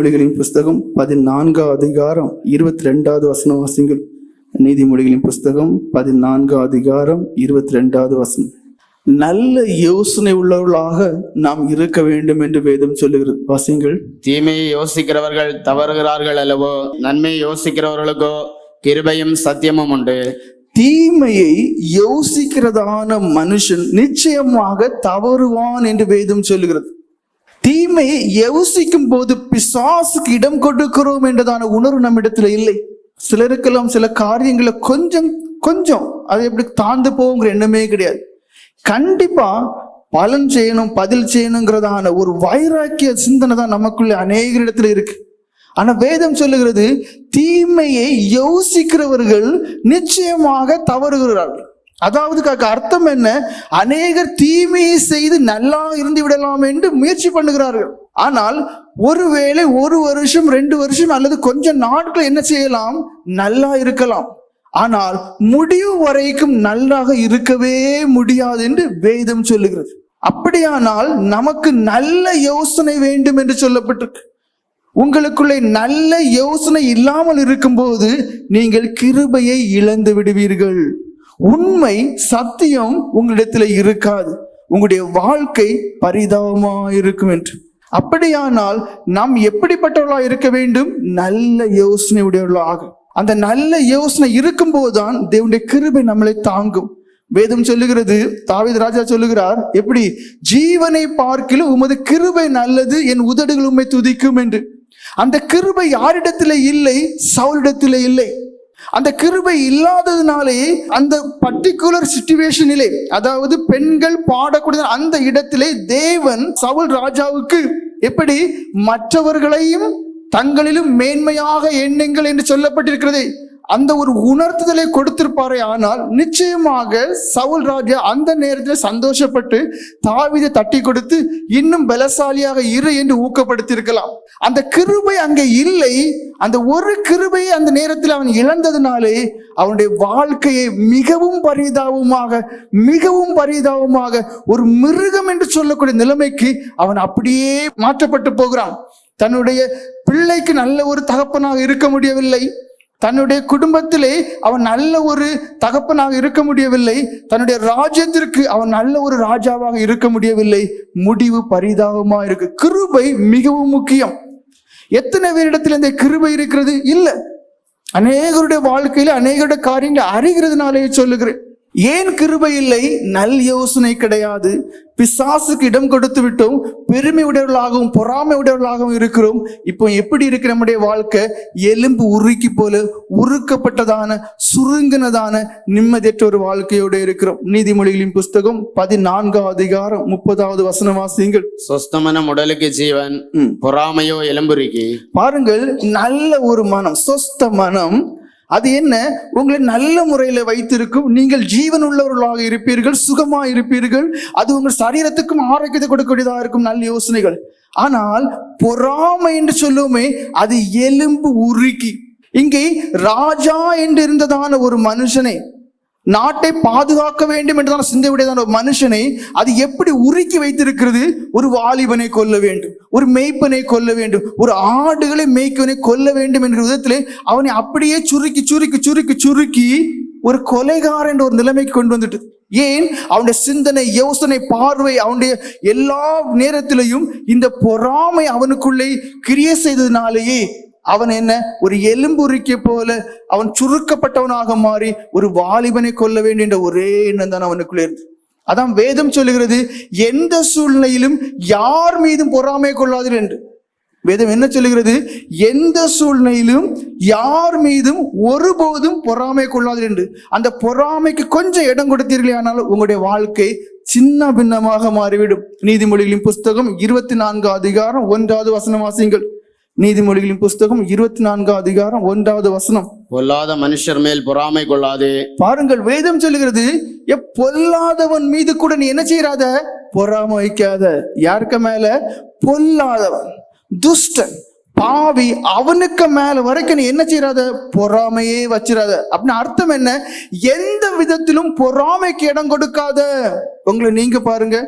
நீதிமொழிகளின் புஸ்தகம் பதினான்காம் அதிகாரம் இருபத்தி ரெண்டாவது வசனம் வாசிங்கள் நீதிமொழிகளின் புஸ்தகம் பதினான்காம் அதிகாரம் இருபத்தி ரெண்டாவது வசனம். நல்ல யோசனை உள்ளவர்களாக நாம் இருக்க வேண்டும் என்று வேதம் சொல்லுகிறது. வாசிங்கள் தீமையை யோசிக்கிறவர்கள் தவறுகிறார்கள் அல்லவோ நன்மையை யோசிக்கிறவர்களுக்கோ கிருபையும் சத்தியமும் உண்டு. தீமையை யோசிக்கிறதான மனுஷன் நிச்சயமாக தவறுவான் என்று வேதம் சொல்லுகிறது. தீமையை யோசிக்கும் போது பிசாசுக்கு இடம் கொடுக்கிறோம் என்றதான உணர்வு நம்மிடத்துல இல்லை. சிலருக்கெல்லாம் சில காரியங்களை கொஞ்சம் கொஞ்சம் அது எப்படி தாழ்ந்து போகுங்கிற எண்ணமே கிடையாது. கண்டிப்பா பலன் செய்யணும் பதில் செய்யணுங்கிறதான ஒரு வைராக்கிய சிந்தனை தான் நமக்குள்ள அநேக இடத்துல இருக்கு. ஆனா வேதம் சொல்லுகிறது தீமையை யோசிக்கிறவர்கள் நிச்சயமாக தவறுகிறார்கள். அதாவது காக்க அர்த்தம் என்ன? அநேகர் தீமையை செய்து நல்லா இருந்து விடலாம் என்று முயற்சி பண்ணுகிறார்கள். ஆனால் ஒருவேளை ஒரு வருஷம் ரெண்டு வருஷம் அல்லது கொஞ்சம் நாட்கள் என்ன செய்யலாம்? நல்லா இருக்கலாம். ஆனால் முடிவு வரைக்கும் நல்லாக இருக்கவே முடியாது என்று வேதம் சொல்லுகிறது. அப்படியானால் நமக்கு நல்ல யோசனை வேண்டும் என்று சொல்லப்பட்டிருக்கு. உங்களுக்குள்ளே நல்ல யோசனை இல்லாமல் இருக்கும்போது நீங்கள் கிருபையை இழந்து விடுவீர்கள். உண்மை சத்தியம் உங்களிடத்தில் இருக்காது. உங்களுடைய வாழ்க்கை பரிதாபமா இருக்கும் என்று. அப்படியானால் நாம் எப்படிப்பட்டவர்களா இருக்க வேண்டும்? நல்ல யோசனை உடையவர்களாக அந்த நல்ல யோசனை இருக்கும்போதுதான் தேவனுடைய கிருபை நம்மளை தாங்கும். வேதம் சொல்லுகிறது தாவித ராஜா சொல்லுகிறார் எப்படி? ஜீவனை பார்க்கிலும் உமது கிருபை நல்லது என் உதடுகள் உம்மை துதிக்கும் என்று. அந்த கிருபை யாரிடத்துல இல்லை? சவுலிடத்துல இல்லை. அந்த கிருபை இல்லாததுனாலே அந்த பர்டிகுலர் சுச்சுவேஷனிலே அதாவது பெண்கள் பாடக்கூடிய அந்த இடத்திலே தேவன் சவுல் ராஜாவுக்கு எப்படி மற்றவர்களையும் தங்களிலும் மேன்மையாக எண்ணுங்கள் என்று சொல்லப்பட்டிருக்கிறது. அந்த ஒரு உணர்த்துதலை கொடுத்திருப்பாரே ஆனால் நிச்சயமாக சவுல் ராஜா அந்த நேரத்தில் சந்தோஷப்பட்டு தாவிதை தட்டி கொடுத்து இன்னும் பலசாலியாக இரு என்று ஊக்கப்படுத்தியிருக்கலாம். அந்த கிருபை அங்கே இல்லை. அந்த ஒரு கிருபையை அந்த நேரத்தில் அவன் இழந்ததுனாலே அவனுடைய வாழ்க்கையை மிகவும் பரிதாபமாக மிகவும் பரிதாபமாக ஒரு மிருகம் என்று சொல்லக்கூடிய நிலைமைக்கு அவன் அப்படியே மாற்றப்பட்டு போகிறான். தன்னுடைய பிள்ளைக்கு நல்ல ஒரு தகப்பனாக இருக்க முடியவில்லை. தன்னுடைய குடும்பத்திலே அவன் நல்ல ஒரு தகப்பனாக இருக்க முடியவில்லை. தன்னுடைய ராஜ்யத்திற்கு அவன் நல்ல ஒரு ராஜாவாக இருக்க முடியவில்லை. முடிவு பரிதாபமாக இருக்கு. கிருபை மிகவும் முக்கியம். எத்தனை பேரிடத்தில் இந்த கிருபை இருக்கிறது? இல்லை. அநேகருடைய வாழ்க்கையில் அநேகருடைய காரியங்களை அறிகிறதுனாலே சொல்லுகிறேன். ஏன் கிருபை இல்லை நல் யோசனை கிடையாது. பிசாசுக்கு இடம் கொடுத்து விட்டோம். பெருமை உடையவர்களாகவும் பொறாமை உடையவர்களாகவும் இருக்கிறோம். இப்போ எப்படி இருக்கு நம்முடைய வாழ்க்கை? எலும்பு உருக்கி போல உருக்கப்பட்டதான சுருங்கினதான நிம்மதியற்ற ஒரு வாழ்க்கையோட இருக்கிறோம். நீதிமொழிகளின் புஸ்தகம் பதினான்காம் அதிகாரம் முப்பதாவது வசன வாசியுங்கள். சொஸ்தமனம் உடலுக்கு ஜீவன். பொறாமையோ எலும்புரிக்கு பாருங்கள் நல்ல ஒரு மனம் சொஸ்த மனம் அது என்ன? உங்களை நல்ல முறையில் வைத்திருக்கும் நீங்கள் ஜீவன் உள்ளவர்களாக இருப்பீர்கள் சுகமா இருப்பீர்கள் அது உங்கள் சரீரத்துக்கும் ஆரோக்கியத்தை கொடுக்கக்கூடியதாக இருக்கும் நல்ல யோசனைகள். ஆனால் பொறாமை என்று சொல்லுவோமே அது எலும்பு உருக்கி இங்கே ராஜா என்று இருந்ததான ஒரு மனுஷனை நாட்டை பாதுகாக்க வேண்டும் என்றுதான் சிந்தையுடையதான ஒரு மனுஷனை அது எப்படி உருக்கி வைத்திருக்கிறது? ஒரு வாலிபனை கொல்ல வேண்டும் ஒரு மெய்ப்பனை கொல்ல வேண்டும் ஒரு ஆடுகளை மேய்க்கவனை கொல்ல வேண்டும் என்ற விதத்திலே அவனை அப்படியே சுருக்கி சுருக்கி சுருக்கி சுருக்கி ஒரு கொலைகாரன் என்ற ஒரு நிலைமைக்கு கொண்டு வந்துட்டு. ஏன்? அவனுடைய சிந்தனை யோசனை பார்வை அவனுடைய எல்லா நேரத்திலையும் இந்த பொறாமை அவனுக்குள்ளே கிரிய செய்ததினாலேயே அவன் என்ன? ஒரு எலும்புரிக்கை போல அவன் சுருக்கப்பட்டவனாக மாறி ஒரு வாலிபனை கொல்ல வேண்டும் என்ற ஒரே எண்ணம் தான் அவனுக்குள்ளே இருந்து. அதான் வேதம் சொல்லுகிறது எந்த சூழ்நிலையிலும் யார் மீதும் பொறாமை கொள்ளாதீர் என்று. வேதம் என்ன சொல்லுகிறது எந்த சூழ்நிலையிலும் யார் மீதும் ஒருபோதும் பொறாமை கொள்ளாதீர் என்று. அந்த பொறாமைக்கு கொஞ்சம் இடம் கொடுத்தீர்களே ஆனால் உங்களுடைய வாழ்க்கை சின்ன பின்னமாக மாறிவிடும். நீதிமொழிகளின் புஸ்தகம் இருபத்தி நான்கு அதிகாரம் ஒன்றாவது வசனம் வாசியுங்கள். நீதிமொழிகளின் புஸ்தகம் இருபத்தி நான்கு அதிகாரம் ஒன்றாவது வசனம். பொல்லாத மனுஷர் மேல் பொறாமை கொள்ளாதே. பாருங்கள் வேதம் சொல்லுகிறது பொல்லாதவன் மீது கூட நீ என்ன செய்யறாத? பொறாம வைக்காத. யாருக்கு மேல? பொல்லாதவன் துஷ்டன் பாவி அவனுக்கு மேல வரைக்கும் நீ என்ன செய்யறாத? பொறாமையே வச்சிடாத அப்படின்னு அர்த்தம் என்ன? எந்த விதத்திலும் பொறாமைக்கு இடம் கொடுக்காத. உங்களை நீங்க பாருங்க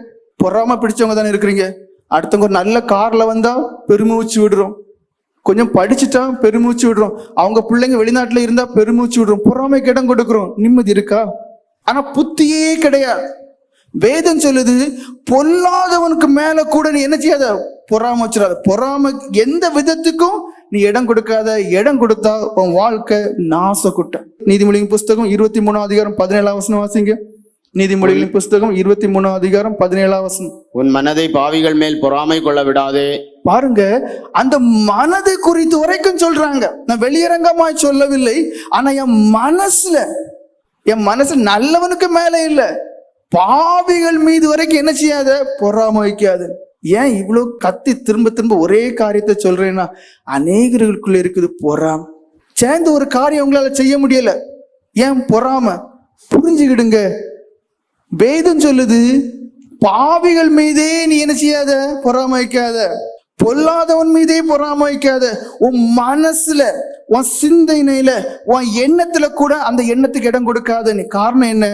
பொறாமை பிடிச்சவங்க தானே இருக்கிறீங்க. அடுத்தவங்க ஒரு நல்ல கார்ல வந்தா பெருமை வச்சு விடுறோம். கொஞ்சம் படிச்சுட்டா பெருமூச்சு விடுறோம். அவங்க பிள்ளைங்க வெளிநாட்டுல இருந்தா பெருமூச்சு விடுறோம். பொறாமைக்கு இடம் கொடுக்குறோம். நிம்மதி இருக்கா? ஆனா புத்தியே கிடையாது. வேதம் சொல்லுது பொல்லாதவனுக்கு மேல கூட நீ என்ன செய்யாத? பொறாம வச்சிடாத பொறாம எந்த விதத்துக்கும் நீ இடம் கொடுக்காத. இடம் கொடுத்தா உன் வாழ்க்கை நாசக்குட்ட. நீதிமொழியின் புஸ்தகம் இருபத்தி மூணாம் அதிகாரம் பதினேழாம் வசனம் வாசிங்க. நீதிமொழிகளின் புஸ்தகம் இருபத்தி மூணாம் அதிகாரம் பதினேழாம் வசனம். உன் மனதை பாவிகள் மேல் பொறாமை கொள்ள விடாதே. பாருங்க அந்த மனது குறித்து வரைக்கும் சொல்றாங்க. நான் வெளியரங்கமாய் சொல்லவில்லை ஆனா என் மனசுல என் மனசு நல்லவனுக்கு மேல இல்ல. பாவிகள் மீது வரைக்கும் என்ன செய்யாத? பொறாம வைக்காது ஏன் இவ்வளவு கத்தி திரும்ப திரும்ப ஒரே காரியத்தை சொல்றேன்னா அநேகர்களுக்குள்ள இருக்குது பொறாம. சேர்ந்து ஒரு காரியம் உங்களால செய்ய முடியல. ஏன் பொறாம? புரிஞ்சுக்கிடுங்க. வேதம் சொல்லுது பாவிகள் மீதே நீ என்ன செய்யாத? பொறாம வைக்காத பொல்லாதவன் மீதே பொறாம வைக்காத உன் மனசுல உன் சிந்தனையில உன் எண்ணத்துல கூட அந்த எண்ணத்துக்கு இடம் கொடுக்காத நீ காரணம் என்ன?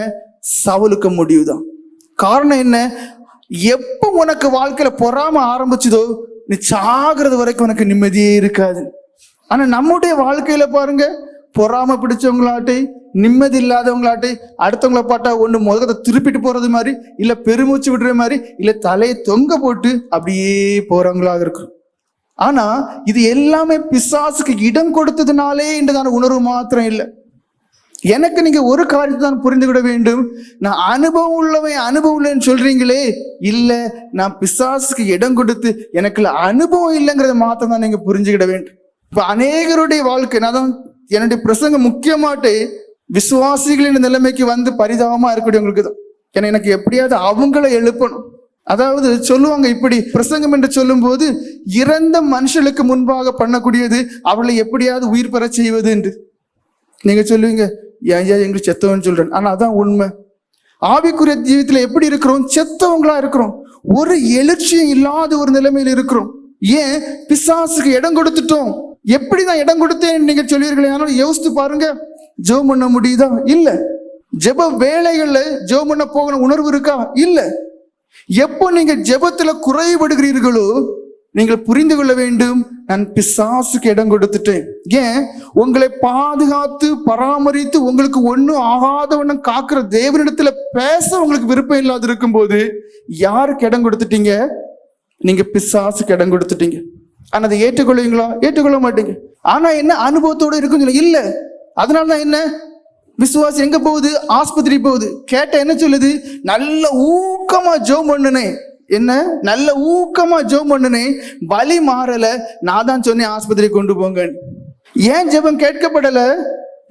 சவுலுக்கு முடிவுதான். காரணம் என்ன? எப்போ உனக்கு வாழ்க்கையில பொறாம ஆரம்பிச்சதோ நீ சாகிறது வரைக்கும் உனக்கு நிம்மதியே இருக்காது. ஆனா நம்முடைய வாழ்க்கையில பாருங்க பொறாம பிடிச்சவங்களாட்டி நிம்மதி இல்லாதவங்களாட்டே அடுத்தவங்கள பார்த்தா ஒன்று முதகத்தை திருப்பிட்டு போகிறது மாதிரி இல்லை பெருமூச்சு விடுற மாதிரி இல்லை தலையை தொங்க போட்டு அப்படியே போகிறவங்களாக இருக்கும் ஆனால் இது எல்லாமே பிசாசுக்கு இடம் கொடுத்ததுனாலே என்றதான உணர்வு மாத்திரம் இல்லை. எனக்கு நீங்க ஒரு காரியத்தை தான் புரிந்துவிட வேண்டும். நான் அனுபவம் உள்ளவன் அனுபவம் இல்லைன்னு சொல்றீங்களே இல்லை நான் பிசாசுக்கு இடம் கொடுத்து எனக்குள்ள அனுபவம் இல்லைங்கிறத மாத்திரம் தான் நீங்க புரிஞ்சுக்கிட வேண்டும். இப்போ அநேகருடைய வாழ்க்கை நான் தான் என்னுடைய பிரசங்கம் முக்கியமாட்டு விசுவாசிகளின் நிலைமைக்கு வந்து பரிதாபமா இருக்கக்கூடியவங்களுக்கு தான். ஏன்னா எனக்கு எப்படியாவது அவங்கள எழுப்பணும். அதாவது சொல்லுவாங்க இப்படி பிரசங்கம் என்று சொல்லும்போது இறந்த மனுஷனுக்கு முன்பாக பண்ணக்கூடியது அவளை எப்படியாவது உயிர் பெற செய்வது என்று. நீங்க சொல்லுவீங்க ஏன் ஐயா எங்களுக்கு செத்தவன்? சொல்றேன். ஆனா அதான் உண்மை. ஆவிக்குரிய ஜீவித்துல எப்படி இருக்கிறோம்? செத்தவங்களா இருக்கிறோம். ஒரு எழுச்சியும் இல்லாத ஒரு நிலைமையில் இருக்கிறோம். ஏன்? பிசாசுக்கு இடம் கொடுத்துட்டோம். எப்படி நான் இடம் கொடுத்தேன் நீங்க சொல்வீர்களே ஆனால் யோசித்து பாருங்க. ஜெபம் பண்ண முடியுதா? இல்ல. ஜெப வேலைகள்ல ஜெபம் பண்ண போகணும் உணர்வு இருக்கா? இல்ல. எப்போ நீங்க ஜெபத்துல குறைபடுகிறீர்களோ நீங்கள் புரிந்து கொள்ள வேண்டும். நான் பிசாசுக்கு இடம் கொடுத்துட்டேன். ஏன்? உங்களை பாதுகாத்து பராமரித்து உங்களுக்கு ஒண்ணும் ஆகாதவண்ணம் காக்கிற தேவனிடத்துல பேச உங்களுக்கு விருப்பம் இல்லாத இருக்கும்போது யாருக்கு இடம் கொடுத்துட்டீங்க? நீங்க பிசாசுக்கு இடம் கொடுத்துட்டீங்க. ஆனா அதை ஏற்றுக்கொள்வீங்களா? ஏற்றுக்கொள்ள மாட்டீங்க. ஆனா என்ன அனுபவத்தோட இருக்கும் இல்லை. அதனால தான் என்ன? விசுவாசி எங்க போகுது? ஆஸ்பத்திரி போகுது. கேட்ட என்ன சொல்லுது? நல்ல ஊக்கமா ஜோம் பண்ணுனேன் என்ன? நல்ல ஊக்கமா ஜோம் பண்ணுனேன் வலி மாறல. நான் தான் சொன்னேன் ஆஸ்பத்திரி கொண்டு போங்க ஏன் ஜெபம் கேட்கப்படல?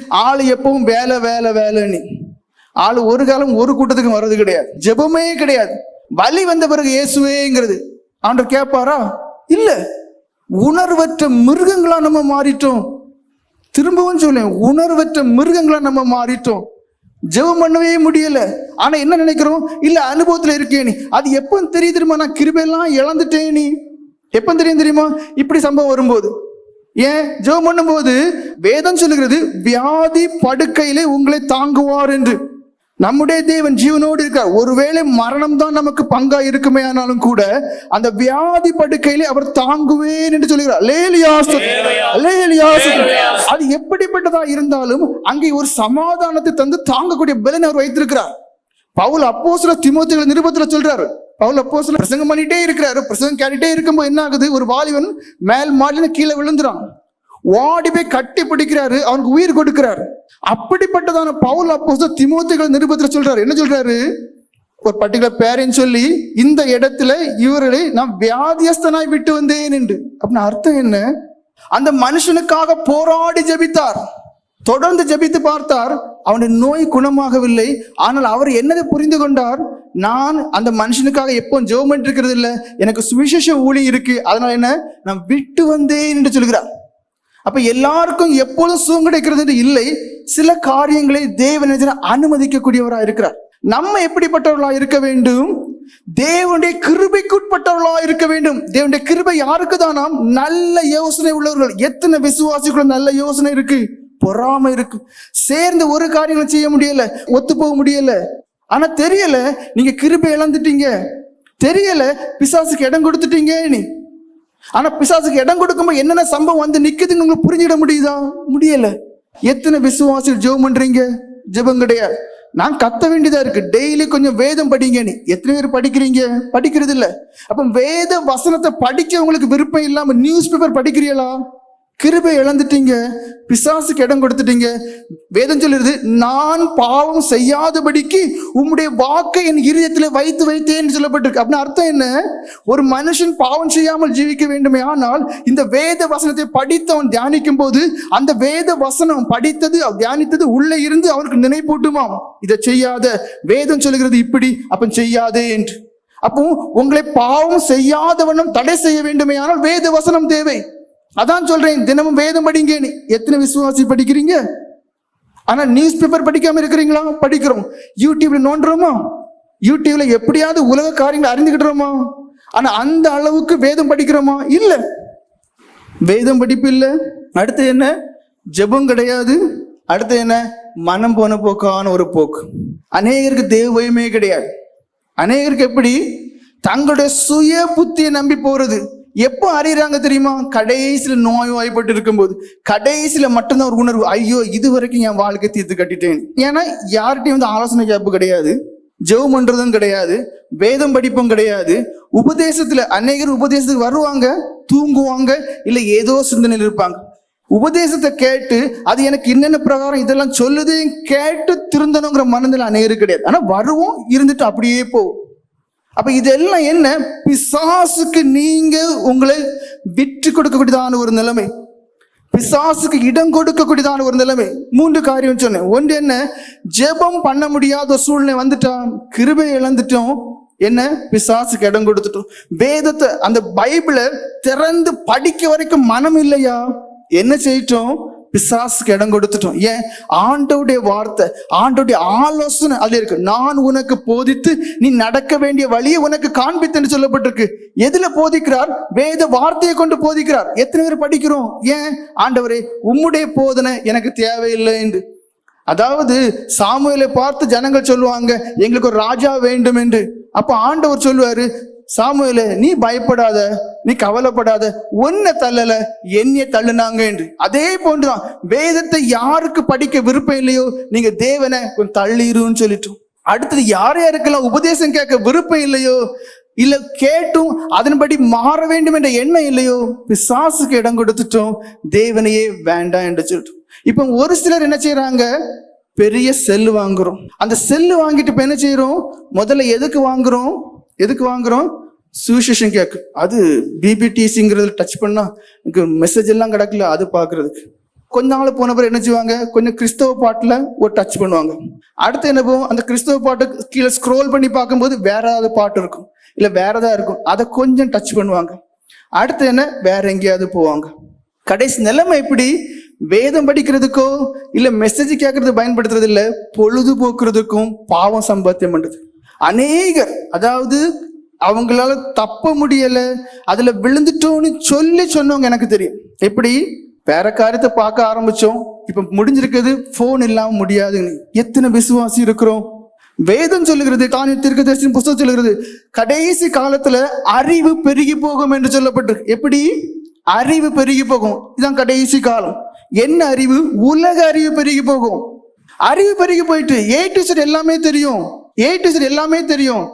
ஆள் எப்பவும் வேலை வேலை வேலைன்னு. ஆள் ஒரு காலம் ஒரு கூட்டத்துக்கு வர்றது கிடையாது. ஜெபமே கிடையாது. வலி வந்த பிறகு இயேசுவேங்கிறது. ஆண்டவர் கேட்பாரா? இல்ல. உணர்வற்ற மிருகங்களா நம்ம மாறிட்டோம். திரும்பவும் சொல்லேன் உணர்வற்ற மிருகங்களை நம்ம மாறிட்டோம். ஜெபம் பண்ணவே முடியல. ஆனா என்ன நினைக்கிறோம்? இல்ல அனுபவத்துல இருக்கே நீ. அது எப்போ தெரியும் தெரியுமா? நான் கிருபையெல்லாம் இழந்துட்டேன் நீ. எப்போ தெரியும் தெரியுமா? இப்படி சம்பவம் வரும்போது. ஏன்? ஜெபம் பண்ணும்போது வேதம் சொல்லுகிறது வியாதி படுக்கையிலே உங்களை தாங்குவார் என்று. நம்முடைய தேவன் ஜீவனோடு இருக்கார். ஒருவேளை மரணம் தான் நமக்கு பங்கா இருக்குமே ஆனாலும் கூட அந்த வியாதி படுக்கையிலே அவர் தாங்குவேன் என்று சொல்லுகிறார். அது எப்படிப்பட்டதா இருந்தாலும் அங்கே ஒரு சமாதானத்தை தந்து தாங்கக்கூடிய பலன் அவர் வைத்திருக்கிறார். பவுல் அப்போஸ்தல திமோத்திகள் நிருபத்துல சொல்றாரு. பவுல் அப்போஸ்தல பிரசங்கம் பண்ணிட்டே இருக்கிறாரு. பிரசங்கம் கேட்டுட்டே இருக்கும்போது என்ன ஆகுது? ஒரு வாலிபன் மேல் மாடின கீழே விழுந்துறான். ஓடி போய் கட்டி பிடிக்கிறாரு. அவனுக்கு உயிர் கொடுக்கிறாரு. அப்படிப்பட்டதான பவுல் அப்போஸ்தல திமுத்திகள் நிருபத்துல சொல்றாரு. என்ன சொல்றாரு? ஒரு பர்டிகுலர் பேரன் சொல்லி இந்த இடத்துல இவர்களை நான் வியாதியஸ்தனாய் விட்டு வந்தேன் என்று. அப்படின்னு அர்த்தம் என்ன? அந்த மனுஷனுக்காக போராடி ஜெபித்தார். தொடர்ந்து ஜெபித்து பார்த்தார். அவனுடைய நோய் குணமாகவில்லை. ஆனால் அவர் என்னதை புரிந்து கொண்டார்? நான் அந்த மனுஷனுக்காக எப்போ ஜெபம் இருக்கிறது இல்லை. எனக்கு சுவிசேஷ ஊழி இருக்கு. அதனால என்ன? நான் விட்டு வந்தேன் என்று சொல்கிறார். அப்ப எல்லாருக்கும் எப்பொழுதும் சுகம் கிடைக்கிறது இல்லை. சில காரியங்களை தேவன் அனுமதிக்கக்கூடியவராக இருக்கிறார். நம்ம எப்படிப்பட்டவர்களா இருக்க வேண்டும்? தேவனுடைய கிருபைக்குட்பட்டவர்களா இருக்க வேண்டும். தேவனுடைய கிருபை யாருக்கு தானாம் நல்ல யோசனை உள்ளவர்கள். எத்தனை விசுவாசிகளும் நல்ல யோசனை இருக்கு? பொறாம இருக்கு. சேர்ந்து ஒரு காரியங்களை செய்ய முடியல. ஒத்து போக முடியல. ஆனா தெரியல நீங்க கிருபை இழந்துட்டீங்க. தெரியல பிசாசுக்கு இடம் கொடுத்துட்டீங்க நீ ஆனா பிசாசுக்கு இடம் கொடுக்கும்போது என்னென்ன சம்பவம் வந்து நிக்குதுன்னு உங்களுக்கு புரிஞ்சிட முடியுதா? முடியல. எத்தனை விசுவாசிகள் ஜெபம் பண்றீங்க? ஜெபம் கிடையாது நான் கத்த வேண்டியதா இருக்கு. டெய்லி கொஞ்சம் வேதம் படிங்க நீ எத்தனை பேர் படிக்கிறீங்க? படிக்கிறது இல்ல அப்ப வேத வசனத்தை படிக்க உங்களுக்கு விருப்பம் இல்லாம நியூஸ் பேப்பர் படிக்கிறீங்களா? கிருபை இழந்துட்டீங்க. பிசாசுக்கு இடம் கொடுத்துட்டீங்க. வேதம் சொல்லுறது நான் பாவம் செய்யாதபடிக்கு உம்முடைய வாக்கை என் இருதயத்தில் வைத்து வைத்தேன்னு சொல்லப்பட்டிருக்கு. அப்படின்னு அர்த்தம் என்ன? ஒரு மனுஷன் பாவம் செய்யாமல் ஜீவிக்க வேண்டுமே ஆனால் இந்த வேத வசனத்தை படித்தவன் தியானிக்கும் போது அந்த வேத வசனம் படித்தது தியானித்தது உள்ளே இருந்து அவனுக்கு நினைப்பூட்டுமாம். இதை செய்யாத வேதம் சொல்லுகிறது இப்படி அப்ப செய்யாதே என்று. அப்போ உங்களை பாவம் செய்யாதவனும் தடை செய்ய வேண்டுமே ஆனால் வேத வசனம் தேவை. அதான் சொல்றேன் தினமும் வேதம் படிங்க. நீ எத்தனை விசுவாசி படிக்கிறீங்க? ஆனா நியூஸ் பேப்பர் படிக்காம இருக்கிறீங்களா? படிக்கிறோம். யூடியூப்ல நோண்டுறோமா? யூடியூப்ல எப்படியாவது உலக காரியங்களை அறிந்துகிட்டுறோமா ஆனா அந்த அளவுக்கு வேதம் படிக்கிறோமா? இல்ல. வேதம் படிப்பு இல்லை. அடுத்து என்ன? ஜெபம் கிடையாது. அடுத்து என்ன? மனம் போன போக்கான ஒரு போக்கு. அநேகருக்கு தேவையுமே கிடையாது. அநேகருக்கு எப்படி? தங்களுடைய சுய புத்தியை நம்பி போறது. எப்போ அறியறாங்க தெரியுமா? கடைசியில நோய் வாய்ப்பட்டு இருக்கும்போது கடைசியில மட்டும்தான் ஒரு உணர்வு ஐயோ இது வரைக்கும் என் வாழ்க்கை தீர்த்து கட்டிட்டேன். ஏன்னா யார்கிட்டையும் வந்து ஆலோசனை கேப்பு கிடையாது. ஜெபம் பண்றதும் கிடையாது. வேதம் படிப்பும் கிடையாது. உபதேசத்துல அநேகர் உபதேசத்துக்கு வருவாங்க தூங்குவாங்க இல்ல ஏதோ சிந்தனையில் இருப்பாங்க. உபதேசத்தை கேட்டு அது எனக்கு என்னென்ன பிரகாரம் இதெல்லாம் சொல்லுது கேட்டு திருந்தணுங்கிற மனதில் அநேகர் கிடையாது. ஆனா வருவோம் இருந்துட்டு அப்படியே போவோம். அப்ப இதெல்லாம் என்ன? பிசாசுக்கு நீங்க உங்களை விற்று கொடுக்கக்கூடியதான ஒரு நிலைமை. பிசாசுக்கு இடம் கொடுக்கக்கூடியதான ஒரு நிலைமை. மூன்று காரியம் சொன்னேன். ஒன்று என்ன? ஜெபம் பண்ண முடியாத சூழ்நிலை வந்துட்டான். கிருபை இழந்துட்டோம். என்ன? பிசாசுக்கு இடம் கொடுத்துட்டோம். வேதத்தை அந்த பைபிளை திறந்து படிக்க வரைக்கும் மனம் இல்லையா? என்ன செய்யிட்டோம்? பிசாசுக்கு இடம் கொடுத்துட்டோம். ஏன்? ஆண்டவுடைய வார்த்தை ஆண்டவுடைய ஆலோசனை அதுல இருக்கு. நான் உனக்கு போதித்து நீ நடக்க வேண்டிய வழியை உனக்கு காண்பித்தேன்னு சொல்லப்பட்டிருக்கு. எதுல போதிக்கிறார்? வேத வார்த்தையை கொண்டு போதிக்கிறார். எத்தனை பேர் படிக்கிறோம்? ஏன்? ஆண்டவரே உம்முடைய போதனை எனக்கு தேவையில்லை என்று. அதாவது சாமுவேலை பார்த்து ஜனங்கள் சொல்லுவாங்க எங்களுக்கு ஒரு ராஜா வேண்டும் என்று. அப்ப ஆண்டவர் சொல்லுவாரு சாமுவேல நீ பயப்படாத நீ கவலைப்படாத உன்னை தள்ளல என்னைய தள்ளுனாங்க என்று. அதே போன்றுதான் வேதத்தை யாருக்கு படிக்க விருப்பம் இல்லையோ நீங்க தேவனை கொஞ்சம் தள்ளிருன்னு சொல்லிட்டோம் அடுத்தது யார் யாருக்கெல்லாம் உபதேசம் கேட்க விருப்பம் இல்லையோ இல்ல கேட்டும் அதன்படி மாற வேண்டும் என்ற எண்ணம் இல்லையோ பிசாசுக்கு இடம் கொடுத்துட்டோம் தேவனையே வேண்டாம் என்று சொல்லிட்டோம் இப்ப ஒரு சிலர் என்ன செய்யறாங்க பெரிய செல்லு வாங்குறோம். அந்த செல்லு வாங்கிட்டு இப்ப என்ன செய்யறோம் முதல்ல எதுக்கு வாங்குறோம்? எதுக்கு வாங்குறோம்? சுவிசேஷன் கேக்கு. அது பிபிடிசிங்கிறது டச் பண்ணா எனக்கு மெசேஜ் எல்லாம் கிடக்கல அது பாக்குறதுக்கு. கொஞ்ச நாள் போன பிறகு என்ன செய்வாங்க? கொஞ்சம் கிறிஸ்தவ பாட்டுல ஒரு டச் பண்ணுவாங்க. அடுத்து என்ன போகும் அந்த கிறிஸ்தவ பாட்டு கீழே ஸ்க்ரோல் பண்ணி பார்க்கும்போது வேற ஏதாவது பாட்டு இருக்கும். இல்ல வேற ஏதாவது இருக்கும். அதை கொஞ்சம் டச் பண்ணுவாங்க. அடுத்து என்ன? வேற எங்கேயாவது போவாங்க. கடைசி நிலைமை எப்படி? வேதம் படிக்கிறதுக்கோ இல்ல மெசேஜ் கேட்கறது பயன்படுத்துறது இல்ல பொழுதுபோக்குறதுக்கும் பாவம் சம்பாத்தியம் பண்றது. அநேகர் அதாவது அவங்களால தப்ப முடியல அதுல விழுந்துட்டோன்னு சொல்லி சொன்னவங்க எனக்கு தெரியும். எப்படி? வேற காரியத்தை பார்க்க ஆரம்பிச்சோம். இப்ப முடிஞ்சிருக்கிறது போன் இல்லாம முடியாதுன்னு. எத்தனை விசுவாசி இருக்கிறோம்? வேதம் சொல்லுகிறது தானே தீர்க்கதரிசியின் புஸ்தகம் சொல்லுகிறது கடைசி காலத்துல அறிவு பெருகி போகும் என்று சொல்லப்பட்டிருக்கு. எப்படி? அறிவு பெருகி போகும். இதுதான் கடைசி காலம். என்ன அறிவு? உலக அறிவு பெருகி போகும். அறிவு பெருகி போயிட்டு ஏ டு Z எல்லாமே தெரியும். ஏ டு எல்லாமே தெரியும்.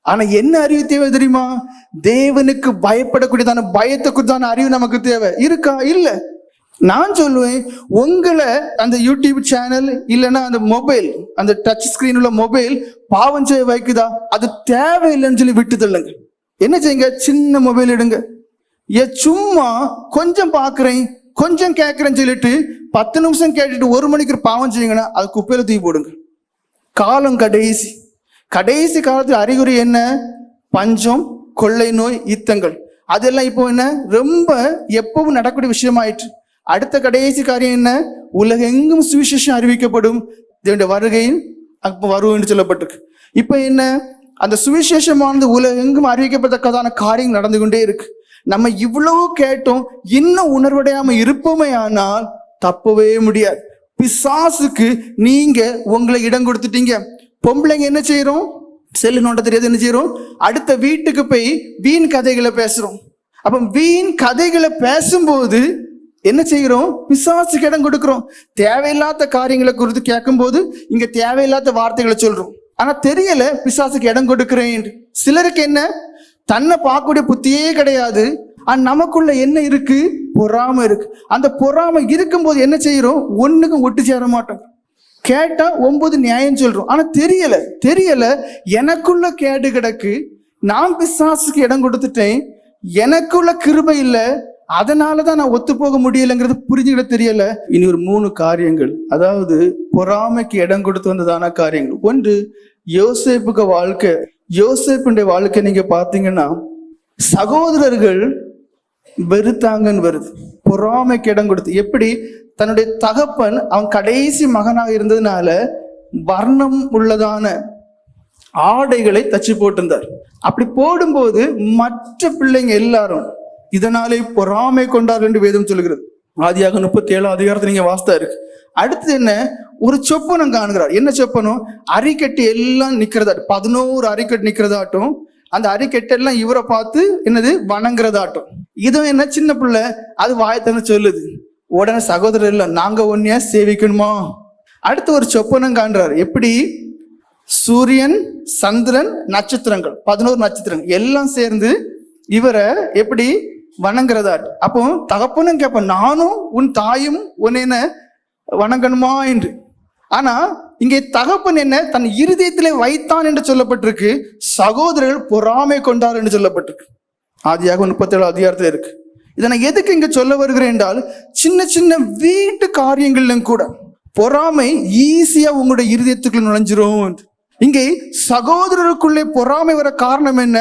ஆனா என்ன அறிவு தேவை தெரியுமா? தேவனுக்கு பயப்படக்கூடியதான பயத்தை குறித்தான அறிவு நமக்கு தேவை. இருக்கா? இல்ல. நான் சொல்லுவேன் உங்களை அந்த யூடியூப் சேனல் இல்லைன்னா அந்த மொபைல் அந்த டச் ஸ்கிரீன் உள்ள மொபைல் பாவம் செய்ய வைக்குதா? அது தேவையில்லைன்னு சொல்லி விட்டு தள்ளுங்க என்ன செய்யுங்க? சின்ன மொபைல் எடுங்க. ஏ சும்மா கொஞ்சம் பார்க்குறேன் கொஞ்சம் கேட்குறேன்னு சொல்லிட்டு பத்து நிமிஷம் கேட்டுட்டு ஒரு மணிக்கு பாவம் செய்யுங்கன்னா அது குப்பையில தூக்கி போடுங்க. காலம் கடைசி. கடைசி காலத்தில் அறிகுறி என்ன? பஞ்சம் கொள்ளை நோய் யுத்தங்கள் அதெல்லாம் இப்போ என்ன? ரொம்ப எப்பவும் நடக்கக்கூடிய விஷயமாயிற்று. அடுத்த கடைசி காரியம் என்ன? உலகெங்கும் சுவிசேஷம் அறிவிக்கப்படும். இதனுடைய வருகையின் அப்போ வரும் என்று சொல்லப்பட்டிருக்கு. இப்போ என்ன? அந்த சுவிசேஷமானது உலகெங்கும் அறிவிக்கப்பட்டதான காரியம் நடந்து கொண்டே இருக்கு. நம்ம இவ்வளவு கேட்டோம் இன்னும் உணர்வடையாம இருப்போமே ஆனால் தப்பவே முடியாது. பிசாசுக்கு நீங்க உங்களை இடம் கொடுத்துட்டீங்க. பொம்பளைங்க என்ன செய்யறோம் செல்லு நோட்ட தெரியாது என்ன செய்யறோம் அடுத்த வீட்டுக்கு போய் வீண் கதைகளை பேசுறோம். அப்ப வீண் கதைகளை பேசும்போது என்ன செய்கிறோம் பிசாசுக்கு இடம் கொடுக்கிறோம். தேவையில்லாத காரியங்களை குறித்து கேட்கும்போது இங்க தேவையில்லாத வார்த்தைகளை சொல்றோம். ஆனா தெரியல பிசாசுக்கு இடம் கொடுக்கிறேன் சிலருக்கு என்ன? தன்னை பார்க்கக்கூடிய புத்தியே கிடையாது. ஆனா நமக்குள்ள என்ன இருக்கு? பொறாமை இருக்கு. அந்த பொறாமை இருக்கும்போது என்ன செய்யறோம் ஒண்ணுக்கும் ஒட்டு சேர மாட்டோம். கேட்டா ஒன்பது நியாயம் சொல்றோம். ஆனா தெரியல தெரியல. எனக்குள்ள கேடு கிடக்கு. நான் பிசாசுக்கு இடம் கொடுத்துட்டேன். எனக்குள்ள கிருபை அதனால தான் நான் ஒத்து போக முடியலைங்கிறது புரிஞ்சுக்கிட தெரியல. இனி ஒரு மூணு காரியங்கள். அதாவது பொறாமைக்கு இடம் கொடுத்து வந்ததான காரியங்கள். ஒன்று யோசேப்புக்கு வாழ்க்கை. யோசேப்புடைய வாழ்க்கை நீங்க பார்த்தீங்கன்னா சகோதரர்கள் வெறுத்தாங்கன்னு வருது. பொறாமைக்கு இடம் கொடுத்து எப்படி? தன்னுடைய தகப்பன் அவன் கடைசி மகனாக இருந்ததுனால வர்ணம் உள்ளதான ஆடைகளை தச்சு போட்டிருந்தார். அப்படி போடும்போது மற்ற பிள்ளைங்க எல்லாரும் இதனாலே பொறாமை கொண்டார் என்று வேதம் சொல்கிறது ஆதியாக முப்பத்தி ஏழாம் அதிகாரத்தை நீங்க வாஸ்தா இருக்கு. அடுத்து என்ன? ஒரு சொப்பனம் காணுகிறார். என்ன சொப்பனம்? அரிக்கட்டு எல்லாம் நிக்கிறதாட்டும் பதினோரு அரிக்கட்டு நிக்கிறதாட்டும் அந்த அரிக்கட்டெல்லாம் இவரை பார்த்து என்னது? வணங்குறதாட்டும். இதுவும் என்ன சின்ன பிள்ளை? அது வாயத்தன சொல்லுது. உடனே சகோதரர் இல்லை நாங்க ஒன்னையா சேவிக்கணுமா? அடுத்து ஒரு சொப்பனம் காண்றார். எப்படி? சூரியன் சந்திரன் நட்சத்திரங்கள் பதினோரு நட்சத்திரங்கள் எல்லாம் சேர்ந்து இவரை எப்படி வணங்குறதா அப்போ தகப்பனும் கேட்பேன் நானும் உன் தாயும் உன்னை என்ன வணங்கணுமா? என்று. ஆனா இங்கே தகப்பன் என்ன தன் இருதயத்திலே வைத்தான் என்று சொல்லப்பட்டிருக்கு. சகோதரர்கள் பொறாமை கொண்டார் என்று சொல்லப்பட்டிருக்கு. ஆதியாக முப்பத்தேழு அதிகாரத்தில் இருக்கு. இதை நான் எதுக்கு இங்க சொல்ல வருகிறேன் என்றால் சின்ன சின்ன வீட்டு காரியங்களிலும் கூட பொறாமை ஈஸியா உங்களுடைய இருதயத்துக்குள்ள நுழைஞ்சிரும் என்று. இங்கே சகோதரருக்குள்ளே பொறாமை வர காரணம் என்ன?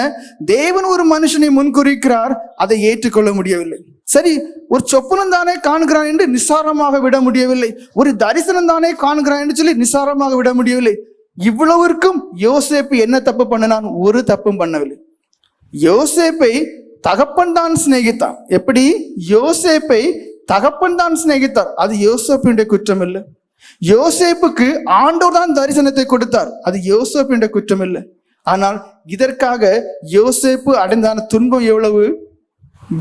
தேவன் ஒரு மனுஷனை முன்குறிக்கிறார் அதை ஏற்றுக்கொள்ள முடியவில்லை. சரி ஒரு சொப்பனம் தானே காண்கிறான் என்று நிசாரமாக விட முடியவில்லை. ஒரு தரிசனம் தானே காண்கிறான் என்று சொல்லி நிசாரமாக விட முடியவில்லை. இவ்வளவிற்கும் யோசேப்பு என்ன தப்பு பண்ணினான்? ஒரு தப்பும் பண்ணவில்லை. யோசேப்பை தகப்பன் தான் சிநேகித்தான் எப்படி? யோசேப்பை தகப்பன் தான் சிநேகித்தார். அது யோசேப்பினுடைய குற்றம் இல்லை யோசேப்புக்கு ஆண்டோர் தான் தரிசனத்தை கொடுத்தார். அது யோசேப்பினுடைய குற்றம் இல்லை ஆனால் இதற்காக யோசேப்பு அடைந்தான துன்பம் எவ்வளவு?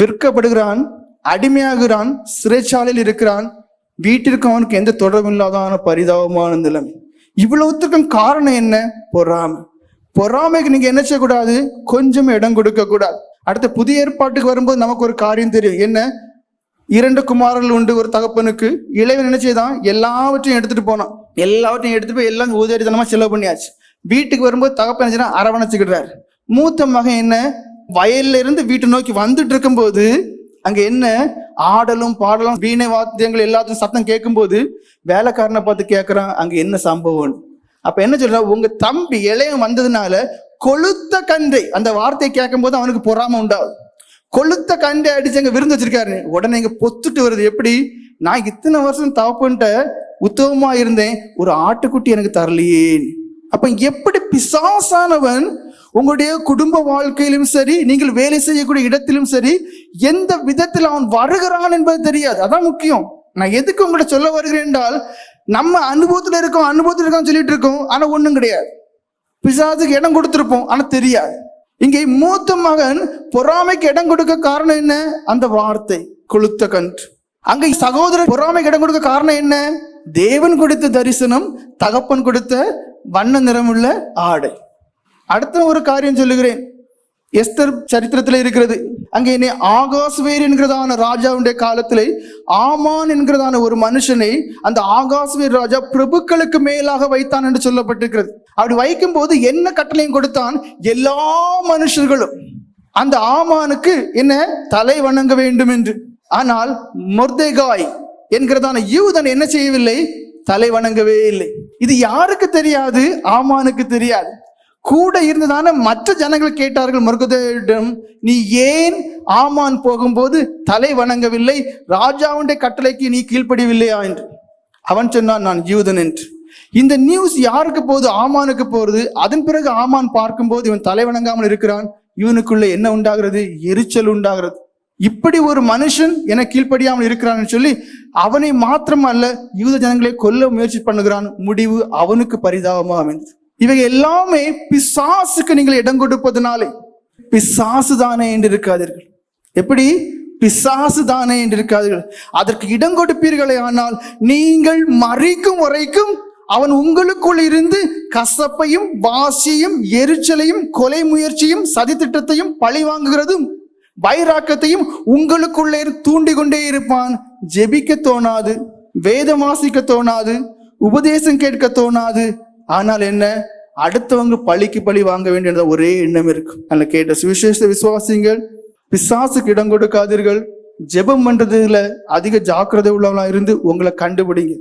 விற்கப்படுகிறான் அடிமையாகிறான் சிறைச்சாலையில் இருக்கிறான். வீட்டிற்கு அவனுக்கு எந்த தொடர்பும் இல்லாதான பரிதாபமான நிலைமை. இவ்வளவுத்துக்கும் காரணம் என்ன? பொறாமை. பொறாமைக்கு நீங்க என்ன செய்யக்கூடாது? கொஞ்சம் இடம் கொடுக்க கூடாது அடுத்த புதிய ஏற்பாட்டுக்கு வரும்போது நமக்கு ஒரு காரியம் தெரியும். என்ன? இரண்டு குமாரர்கள் உண்டு ஒரு தகப்பனுக்கு. இளைவன் என்ன எல்லாவற்றையும் எடுத்துட்டு போனான். எல்லாவற்றையும் எடுத்துட்டு போய் எல்லாம் உதவித்தனமா செலவு பண்ணியாச்சு. வீட்டுக்கு வரும்போது தகப்பன் என்ன செய்யறான்? அரவணைச்சுக்கிடுறாரு. மூத்த மகன் என்ன? வயல்ல இருந்து வீட்டை நோக்கி வந்துட்டு இருக்கும்போது அங்க என்ன? ஆடலும் பாடலும் வீணை வாத்தியங்கள் எல்லாத்தையும் சத்தம் கேட்கும்போது வேலைக்காரனை பார்த்து கேட்கறான் அங்க என்ன சம்பவம்? அப்ப என்ன சொல்ற உங்க தம்பி இளையன் வந்ததுனால கொளுத்த கந்தை அந்த வார்த்தையை கேட்கும் போது அவனுக்கு பொறாம உண்டாகுது. கொளுத்த கண்டை அடிச்சு அங்க விருந்து வச்சிருக்காரு உடனே இங்க பொத்துட்டு வருது. எப்படி? நான் இத்தனை வருஷம் தவப்புன்ட்ட உத்தவமா இருந்தேன். ஒரு ஆட்டுக்குட்டி எனக்கு தரலையே அப்ப எப்படி பிசாசானவன் உங்களுடைய குடும்ப வாழ்க்கையிலும் சரி நீங்கள் வேலை செய்யக்கூடிய இடத்திலும் சரி எந்த விதத்தில் அவன் வருகிறான் என்பது தெரியாது. அதான் முக்கியம். நான் எதுக்கு உங்கள்கிட்ட சொல்ல வருகிறேன் என்றால் நம்ம அனுபவத்துல இருக்கோம் அனுபவத்துல இருக்கோம் சொல்லிட்டு இருக்கோம். ஆனா ஒண்ணும் கிடையாது. பிசாதுக்கு இடம் கொடுத்துருப்போம். ஆனா தெரியாது. இங்கே மூத்த மகன் பொறாமைக்கு இடம் கொடுக்க காரணம் என்ன? அந்த வார்த்தை கொளுத்த கன்று. அங்க சகோதரர் பொறாமைக்கு இடம் கொடுக்க காரணம் என்ன? தேவன் கொடுத்த தரிசனம் தகப்பன் கொடுத்த வண்ண நிறமுள்ள ஆடை. அடுத்த ஒரு காரியம் சொல்லுகிறேன். எஸ்தர் சரித்திரத்தில் இருக்கிறது. அங்கே என்னை ஆகாஸ்வேர் என்கிறதான ராஜாவுடைய காலத்திலே ஆமான் என்கிறதான ஒரு மனுஷனை அந்த ஆகாஸ்வேர் ராஜா பிரபுக்களுக்கு மேலாக வைத்தான் என்று சொல்லப்பட்டிருக்கிறது. அப்படி வைக்கும் போது என்ன கட்டளையும் கொடுத்தான்? எல்லா மனுஷர்களும். அந்த ஆமானுக்கு என்ன? தலை வணங்க வேண்டும் என்று. ஆனால் மொர்தேகாய் என்கிறதான யூதன் என்ன செய்யவில்லை? தலை வணங்கவே இல்லை. இது யாருக்கு தெரியாது? ஆமானுக்கு தெரியாது. கூட இருந்ததான மற்ற ஜனங்கள் கேட்டார்கள் மருகதையிடம் நீ ஏன் ஆமான் போகும்போது தலை வணங்கவில்லை? ராஜாவுடைய கட்டளைக்கு நீ கீழ்ப்படியவில்லையா? என்று. அவன் சொன்னான் நான் யூதன் என்று. இந்த நியூஸ் யாருக்கு போகுது? ஆமானுக்கு போறது அதன் பிறகு ஆமான் பார்க்கும்போது இவன் தலை வணங்காமல் இருக்கிறான். இவனுக்குள்ள என்ன உண்டாகிறது? எரிச்சல் உண்டாகிறது. இப்படி ஒரு மனுஷன் என கீழ்ப்படியாமல் இருக்கிறான்னு சொல்லி அவனை மாத்திரம் அல்ல யூத ஜனங்களை கொல்ல முயற்சி பண்ணுகிறான். முடிவு அவனுக்கு பரிதாபமாக அமைந்தது இவைகள் எல்லாமே பிசாசுக்கு நீங்கள் இடம் கொடுப்பதனாலே. பிசாசு தானே என்று இருக்காதீர்கள். எப்படி? பிசாசு தானே என்று இருக்காதீர்கள். அதற்கு இடம் கொடுப்பீர்களே ஆனால் நீங்கள் மறிக்கும் வரைக்கும் அவன் உங்களுக்குள் இருந்து கசப்பையும் வாசியும் எரிச்சலையும் கொலை முயற்சியும் சதித்திட்டத்தையும் பழி வாங்குகிறதும் வைராக்கத்தையும் உங்களுக்குள்ளே தூண்டி கொண்டே இருப்பான். ஜெபிக்க தோணாது வேதம் வாசிக்க தோணாது உபதேசம் கேட்க தோணாது ஆனால் என்ன? அடுத்தவங்க பழிக்கு பழி வாங்க வேண்டிய ஒரே எண்ணம் இருக்கு. அதில் கேட்ட சுவிசேஷ விசுவாசிங்கள் பிசாசுக்கு இடம் கொடுக்காதீர்கள். ஜெபம் பண்றதுல அதிக ஜாக்கிரதை உள்ளவங்களா இருந்து உங்களை கண்டுபிடிங்க.